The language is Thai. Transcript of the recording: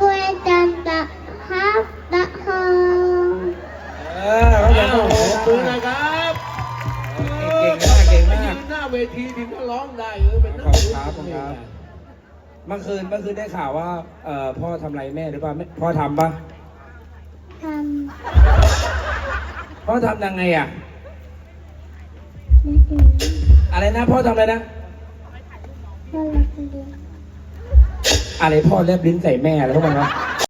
ด้วยจันตะฮับตะฮองเออเรอยากจะโอ้ปืนนะครับเมากเก่งมากหน้าเวทีถึงก็ร้องได้เออเป็นหน้าเวทีเมื่อคืนเมื่อคืนได้ข่าวว่าเออพ่อทำไรแม่หรือเปล่าพ่อทำปะทำพ่อทำยังไงอะอะไรนะพ่อทำอะไรนะ อะไรพ่อแลบลิ้นใส่แม่แล้วพวกมันวะ